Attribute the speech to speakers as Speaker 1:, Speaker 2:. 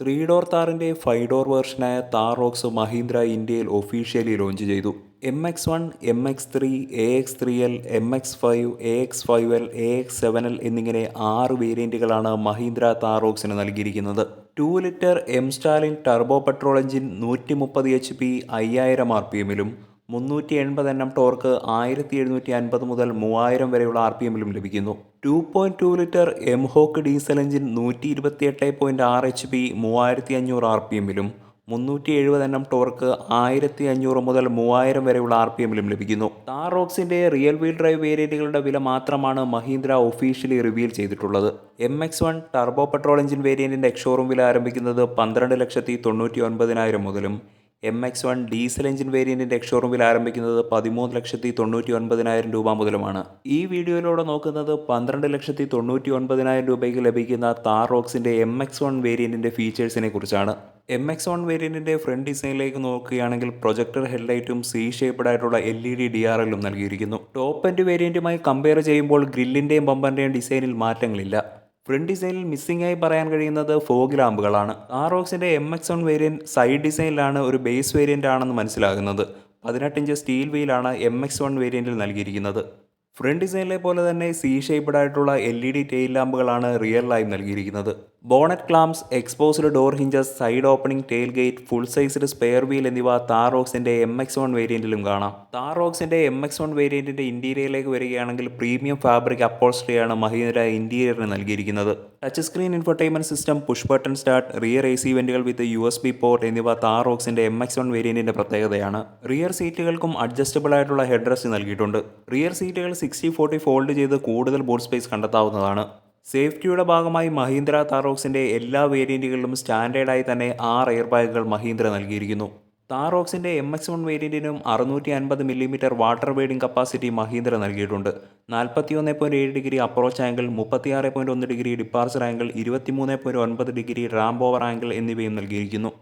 Speaker 1: Three door താറിന്റെ five door വേർഷനായ Thar Roxx Mahindra ഇന്ത്യയിൽ ഒഫീഷ്യലി ലോഞ്ച് ചെയ്തു. M X one M X three A X three L M X five A X five L A X seven L എന്നിങ്ങനെ ആറ് വേരിയന്റുകളാണ് മഹീന്ദ്ര താർ റോക്സിന് നൽകിയിരിക്കുന്നത്. Two litre M stallion turbo petrol engine നൂറ്റി മുപ്പത് H P അയ്യായിരം R P എമ്മിലും മുന്നൂറ്റി എൺപത് എണ്ണം ടോർക്ക് ആയിരത്തി എഴുന്നൂറ്റി അൻപത് മുതൽ മൂവായിരം വരെയുള്ള ആർ പി എമ്മിലും ലഭിക്കുന്നു. Two point two litre M hawk diesel engine നൂറ്റി ഇരുപത്തിയെട്ട് പോയിന്റ് ആറ് എച്ച് പി മൂവായിരത്തി അഞ്ഞൂറ് ആർ പി എമ്മിലും മുന്നൂറ്റി എഴുപത് എണ്ണം ടോർക്ക് ആയിരത്തി അഞ്ഞൂറ് മുതൽ മൂവായിരം വരെയുള്ള ആർ പി എമ്മിലും ലഭിക്കുന്നു. താർ റോക്സിന്റെ റിയൽ വീൽ ഡ്രൈവ് വേരിയന്റുകളുടെ വില മാത്രമാണ് മഹീന്ദ്ര ഒഫീഷ്യലി റിവീൽ ചെയ്തിട്ടുള്ളത്. M X one turbo petrol engine വേരിയന്റിന്റെ ex showroom വില ആരംഭിക്കുന്നത് പന്ത്രണ്ട് ലക്ഷത്തി തൊണ്ണൂറ്റി ഒൻപതിനായിരം മുതലും M X one diesel engine വേരിയന്റിന്റെ എക്സ്ഷോറൂമിൽ ആരംഭിക്കുന്നത് പതിമൂന്ന് ലക്ഷത്തി തൊണ്ണൂറ്റി ഒൻപതിനായിരം രൂപ മുതലുമാണ്. ഈ വീഡിയോയിലൂടെ നോക്കുന്നത് പന്ത്രണ്ട് ലക്ഷത്തി തൊണ്ണൂറ്റി ഒൻപതിനായിരം രൂപയ്ക്ക് ലഭിക്കുന്ന താർ റോക്സിന്റെ എം എക്സ് വൺ വേരിയന്റിന്റെ ഫീച്ചേഴ്സിനെ കുറിച്ചാണ്. എം എക്സ് വൺ വേരിയന്റിന്റെ ഫ്രണ്ട് ഡിസൈനിലേക്ക് നോക്കുകയാണെങ്കിൽ പ്രൊജക്ടർ ഹെഡ്ലൈറ്റും സി ഷേപ്പഡ് ആയിട്ടുള്ള L E D D R എല്ലും നൽകിയിരിക്കുന്നു. ടോപ്പ് എൻഡ് വേരിയന്റുമായി കമ്പയർ ചെയ്യുമ്പോൾ ഗ്രില്ലിന്റെയും ബമ്പറിന്റെയും ഡിസൈനിൽ മാറ്റങ്ങളില്ല. ഫ്രണ്ട് ഡിസൈനിൽ മിസ്സിംഗ് ആയി പറയാൻ കഴിയുന്നത് ഫോഗ് ലാമ്പുകളാണ്. ആർ ഓക്സിന്റെ M X one variant side ഡിസൈനിലാണ് ഒരു ബേസ് വേരിയന്റ് ആണെന്ന് മനസ്സിലാകുന്നത്. പതിനെട്ട് ഇഞ്ച് സ്റ്റീൽ വീലാണ് എം എക്സ് വൺ വേരിയന്റിൽ നൽകിയിരിക്കുന്നത്. ഫ്രണ്ട് ഡിസൈനിലെ പോലെ തന്നെ സി ഷേപ്ഡ് ആയിട്ടുള്ള എൽ ഇ ഡി ടെയിൽ ലാമ്പുകളാണ് റിയൽ ലൈവ് നൽകിയിരിക്കുന്നത്. Bonnet clamps exposed door hinges side opening tail gate full sized spare wheel എന്നിവ താറോക്സിന്റെ എം എക്സ് വൺ വേരിയന്റിലും കാണാം. താറോക്സിന്റെ എം എക്സ് വൺ വേരിയന്റിന്റെ ഇന്റീരിയറിലേക്ക് വരികയാണെങ്കിൽ പ്രീമിയം ഫാബ്രിക് അപ്പോൾസ്ട്രിയാണ് മഹീന്ദ്ര ഇന്റീരിയറിന് നൽകിയിരിക്കുന്നത്. Touch screen infotainment system push button start rear A C വെന്റുകൾ with U S B port എന്നിവ താറോക്സിന്റെ എം എക്സ് വൺ വേരിയന്റിന്റെ പ്രത്യേകതയാണ്. റിയർ സീറ്റുകൾക്കും അഡ്ജസ്റ്റബിൾ ആയിട്ടുള്ള ഹെഡ് റെസ്റ്റ് നൽകിയിട്ടുണ്ട്. റിയർ സീറ്റുകൾ സിക്സ്റ്റി ഫോർട്ടി ഫോൾഡ് ചെയ്ത് കൂടുതൽ ബോർഡ് സ്പേസ് കണ്ടെത്താവുന്നതാണ്. സേഫ്റ്റിയുടെ ഭാഗമായി മഹീന്ദ്ര താറോക്സിന്റെ എല്ലാ വേരിയന്റുകളിലും സ്റ്റാൻഡേർഡായി തന്നെ ആറ് എയർ ബാഗുകൾ മഹീന്ദ്ര നൽകിയിരിക്കുന്നു. താറോക്സിന്റെ എം എക്സ് വൺ വേരിയന്റിനും അറുന്നൂറ്റി അൻപത് millimetre water wading capacity Mahindra നൽകിയിട്ടുണ്ട്. നാൽപ്പത്തി ഒന്ന് പോയിന്റ് ഏഴ് ഡിഗ്രി അപ്രോച്ച് ആംഗിൾ മുപ്പത്തിയാറ് പോയിന്റ് ഒന്ന് ഡിഗ്രി ഡിപ്പാർച്ചർ ആംഗിൾ ഇരുപത്തിമൂന്ന് പോയിന്റ് ഒൻപത് ഡിഗ്രി റാംബ് ഓവർ ആംഗിൾ എന്നിവയും നൽകിയിരിക്കുന്നു.